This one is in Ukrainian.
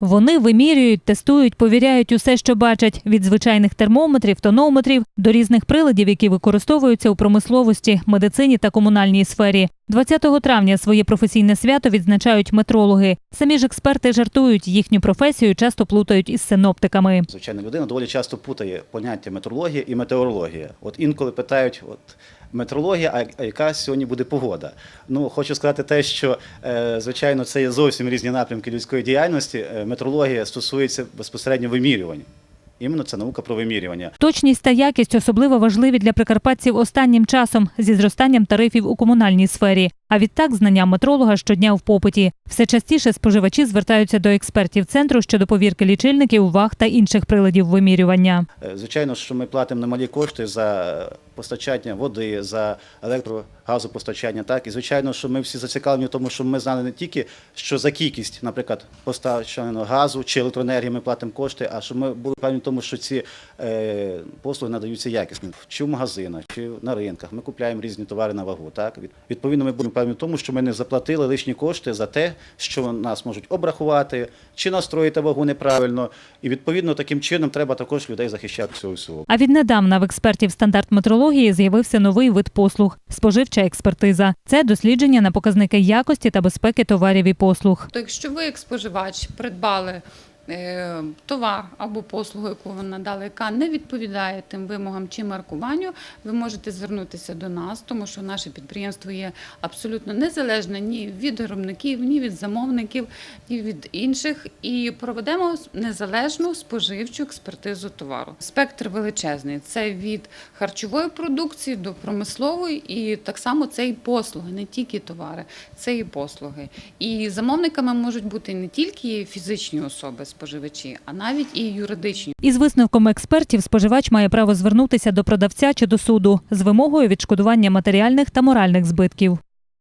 Вони вимірюють, тестують, повіряють усе, що бачать від звичайних термометрів, тонометрів до різних приладів, які використовуються у промисловості, медицині та комунальній сфері. 20 травня своє професійне свято відзначають метрологи. Самі ж експерти жартують, їхню професію часто плутають із синоптиками. Звичайно, людина доволі часто путає поняття метрологія і метеорологія. От інколи питають, от метрологія, а- яка сьогодні буде погода? Ну, хочу сказати те, що е, звичайно це є зовсім різні напрямки людської діяльності. Е, Метрологія стосується безпосередньо вимірювань. Іменно це наука про вимірювання. Точність та якість особливо важливі для прикарпатців останнім часом зі зростанням тарифів у комунальній сфері. А відтак знання метролога щодня в попиті. Все частіше споживачі звертаються до експертів центру щодо повірки лічильників, ваг та інших приладів вимірювання. Е, Звичайно, що ми платимо немалі кошти за постачання води, за електрогазопостачання. Так і звичайно, що ми всі зацікавлені в тому, щоб ми знали не тільки що за кількість, наприклад, постачаного газу чи електроенергії ми платимо кошти, а щоб ми були певні в тому, що ці е, послуги надаються якісно. Чи в магазинах, чи на ринках. Ми купляємо різні товари на вагу. Так відповідно, ми будемо певні в тому, що ми не заплатили лишні кошти за те, що нас можуть обрахувати, чи настроїти вагу неправильно. І відповідно таким чином треба також людей захищати цього всього. А віднедавна в експертів стандарт метрології з'явився новий вид послуг споживча експертиза. Це дослідження на показники якості та безпеки товарів і послуг. То якщо ви, як споживач, придбали товар або послугу, яку ви надали, яка не відповідає тим вимогам чи маркуванню, ви можете звернутися до нас, тому що наше підприємство є абсолютно незалежне ні від виробників, ні від замовників, ні від інших, і проведемо незалежну споживчу експертизу товару. Спектр величезний. Це від харчової продукції до промислової, і так само це і послуги, не тільки товари, це і послуги. І замовниками можуть бути не тільки фізичні особи, споживачі, а навіть і юридичні. Із висновком експертів споживач має право звернутися до продавця чи до суду з вимогою відшкодування матеріальних та моральних збитків.